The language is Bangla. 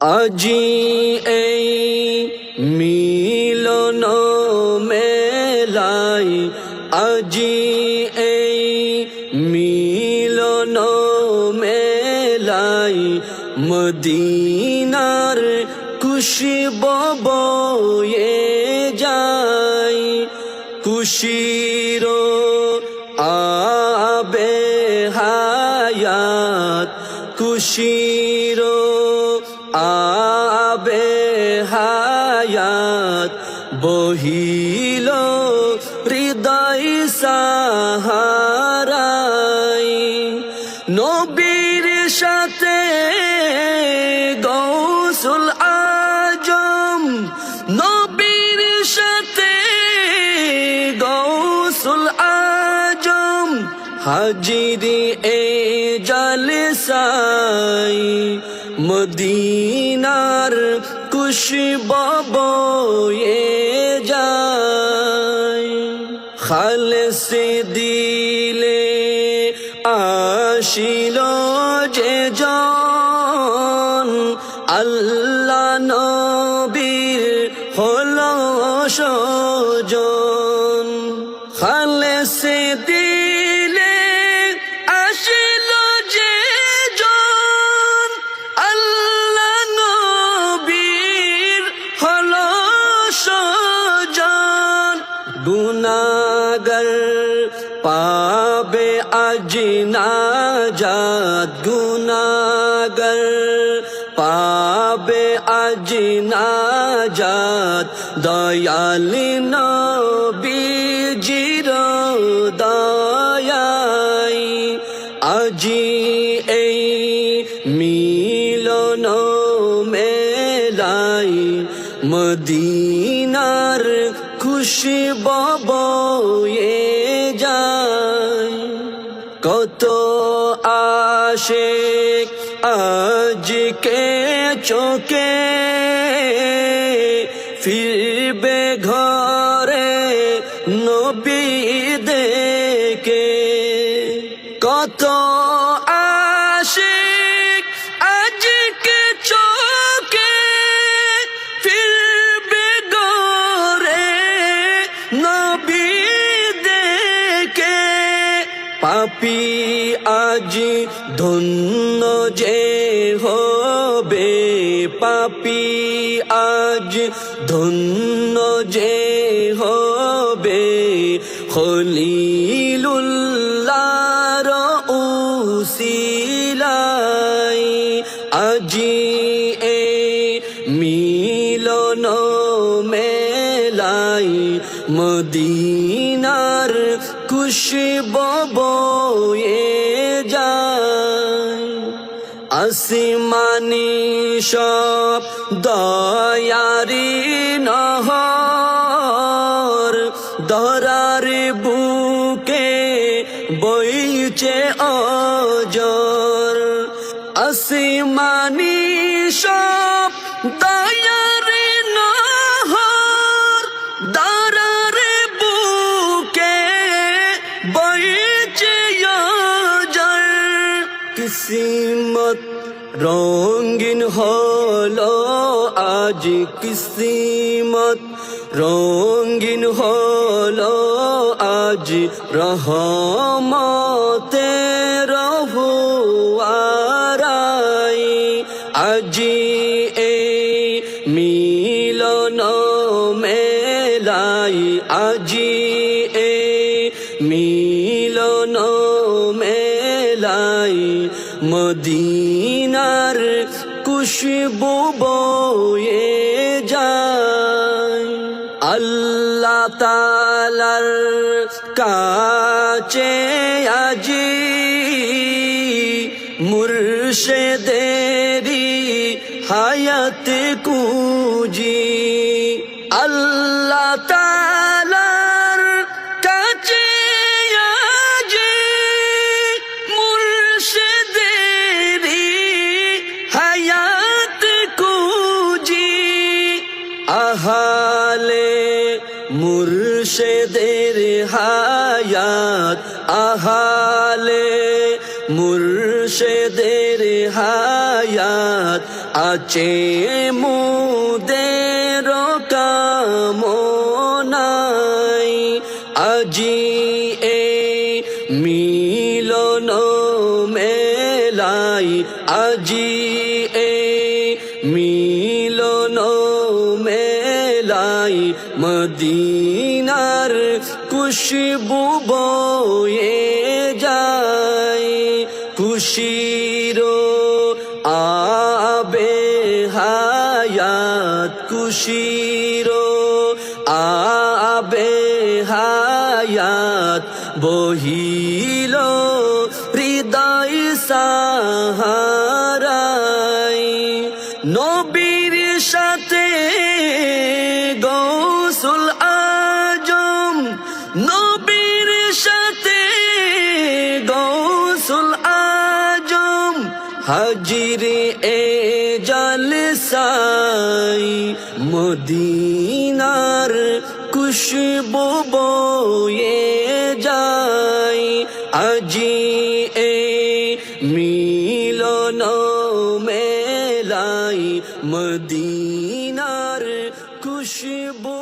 আজি এই মিলন মেলাই আজি এই মিলন মেলাই মদিনার খুশব বয়ে যাই খুশির আবে হায়াত খুশির বহিল হৃদয় সাহারাই। নবীর সাথে গৌসুল আজম। নবীর সাথে গৌসুল আজম। হাজিরি এ জলসাই মদিনার খুশব বয়ে যায়। খালস দিলে আসিল যে জন আল্লাহ নবীর হল সজন। গুনাগর পাবে আজ নাজাত গুনাগর পাবে আজ নাজাত দয়াল নবীজির দয়াই আজি এই মিলন মেলাই মদিনার খুশব বয়ে যায় কত আসে আজকে চোখে ফিরবে ঘরে নবী দেখে। কত পাপি আজ ধন্য যে হবে পাপি আজ ধন্য যে হবে খলিলুল্লাহর উসিলাই। আজি এ মিলন মেলাই মদিনার খুশব বয়ে যায়। আসমানি সব দয়ারি নহর। ধরার বুকে বইছে অজর। আসমানি সব দয়ারি কিসমত রঙ্গিন হলো আজ কিসমত রঙ্গিন হলো আজ রহমতে রহু আরাই আজি এ মিলন মেলাই, আজি মদিনার খুশবু বয়ে যায়। আল্লাহ তালার কাছে আজি মুর্শেদেরি হায়াত কুজি আল্লাহ আহালে মুর্শেদের হায়াত, আহালে মুর্শেদের হায়াত আছে মুদের কামনাই। আজি এ মিলন মেলাই, আজি এ মিলন মেলাই মদিনার খুশবু বয়ে যায় খুশির আবে হায়াত খুশির আবে হায়াত বহিল হৃদয় সাহারাই নবীর সাথে গৌসুল আজম হাজির এ জলসাই মদিনার খুশবু বয়ে যাই আজি এ মিলন মেলাই মদিনার খুশবু